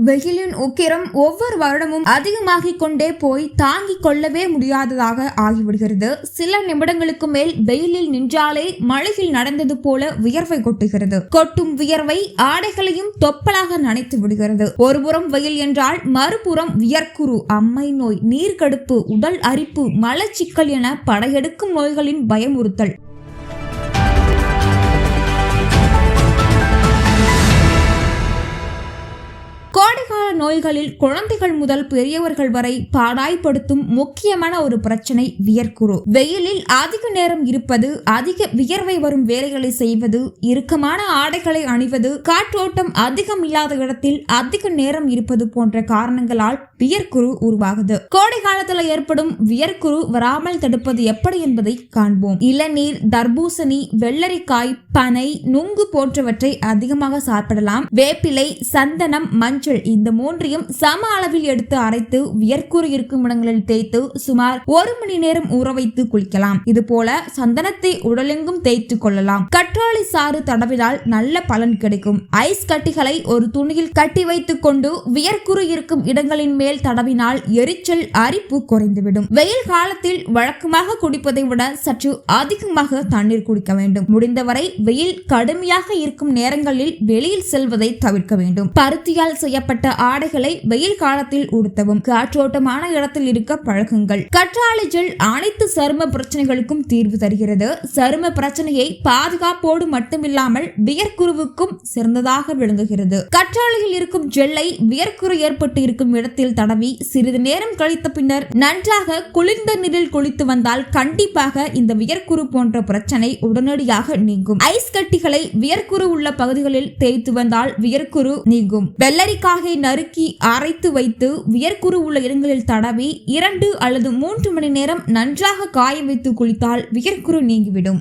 வெயிலின் உக்கிரம் ஒவ்வொரு வருடமும் அதிகமாகிக் கொண்டே போய் தாங்கிக் கொள்ளவே முடியாததாக ஆகிவிடுகிறது. சில நிமிடங்களுக்கு மேல் வெயிலில் நின்றாலே மழையில் நடந்தது போல வியர்வை கொட்டுகிறது. கொட்டும் வியர்வை ஆடைகளையும் தொப்பலாக நனைத்து விடுகிறது. ஒருபுறம் வெயில் என்றால் மறுபுறம் வியர்க்குரு அம்மை நோய் நீர்க்கடுப்பு உடல் அரிப்பு மலச்சிக்கல் என படையெடுக்கும் நோய்களின் பயமுறுத்தல். நோய்களில் குழந்தைகள் முதல் பெரியவர்கள் வரை பாடாய்படுத்தும் முக்கியமான ஒரு பிரச்சனை வியர்க்குரு. வெயிலில் அதிக நேரம் இருப்பது அதிக வியர்வை வரும் வேலைகளை செய்வது இறுக்கமான ஆடைகளை அணிவது காற்றோட்டம் அதிகம் இல்லாத இடத்தில் அதிக நேரம் இருப்பது போன்ற காரணங்களால் வியர்க்குரு உருவாகுது. கோடை காலத்துல ஏற்படும் வியர்க்குரு வராமல் தடுப்பது எப்படி என்பதை காண்போம். இளநீர் தர்பூசணி வெள்ளரிக்காய் பனை நுங்கு போன்றவற்றை அதிகமாக சாப்பிடலாம். வேப்பிலை சந்தனம் மஞ்சள் இந்த மூன்றையும் சம அளவில் எடுத்து அரைத்து வியர்க்குறு இருக்கும் இடங்களில் தேய்த்து சுமார் ஒரு மணி நேரம் ஊற வைத்து குளிக்கலாம். இது போல சந்தனத்தை உடலெங்கும் தேய்த்து கொள்ளலாம். கற்றாழை சாறு தடவினால் நல்ல பலன் கிடைக்கும். ஐஸ் கட்டிகளை ஒரு துணியில் கட்டி வைத்துக் கொண்டு வியர்க்குறு இருக்கும் இடங்களின் மேல் தடவினால் எரிச்சல் அரிப்பு குறைந்துவிடும். வெயில் காலத்தில் வழக்கமாக குடிப்பதை விட சற்று அதிகமாக தண்ணீர் குடிக்க வேண்டும். முடிந்தவரை வெயில் கடுமையாக இருக்கும் நேரங்களில் வெளியில் செல்வதை தவிர்க்க வேண்டும். பருத்தியால் செய்யப்பட்ட ஆடைகளை வெயில் காலத்தில் உடுத்தவும் காற்றோட்டமான இடத்தில் இருக்க பழகுங்கள். கற்றாழை ஜெல் அனைத்து சரும பிரச்சனைகளுக்கும் தீர்வு தருகிறது. சரும பிரச்சனையை பாதுகாப்போடு மட்டுமில்லாமல் வியர்க்குருவுக்கும் சிறந்ததாக விளங்குகிறது. கற்றாழையில் இருக்கும் ஜெல்லை வியர்க்குரு ஏற்பட்டு இருக்கும் இடத்தில் தடவி சிறிது நேரம் கழித்த பின்னர் நன்றாக குளிர்ந்த நீரில் குளித்து வந்தால் கண்டிப்பாக இந்த வியர்க்குரு போன்ற பிரச்சனை உடனடியாக நீங்கும். ஐஸ் கட்டிகளை வியர்க்குரு உள்ள பகுதிகளில் தேய்த்து வந்தால் வியர்க்குரு நீங்கும். வெள்ளரிக்காயை நறுக்கி அரைத்து வைத்து வியர்க்குரு உள்ள இடங்களில் தடவி இரண்டு அல்லது மூன்று மணி நேரம் நன்றாக காய வைத்து குளித்தால் வியர்க்குரு நீங்கிவிடும்.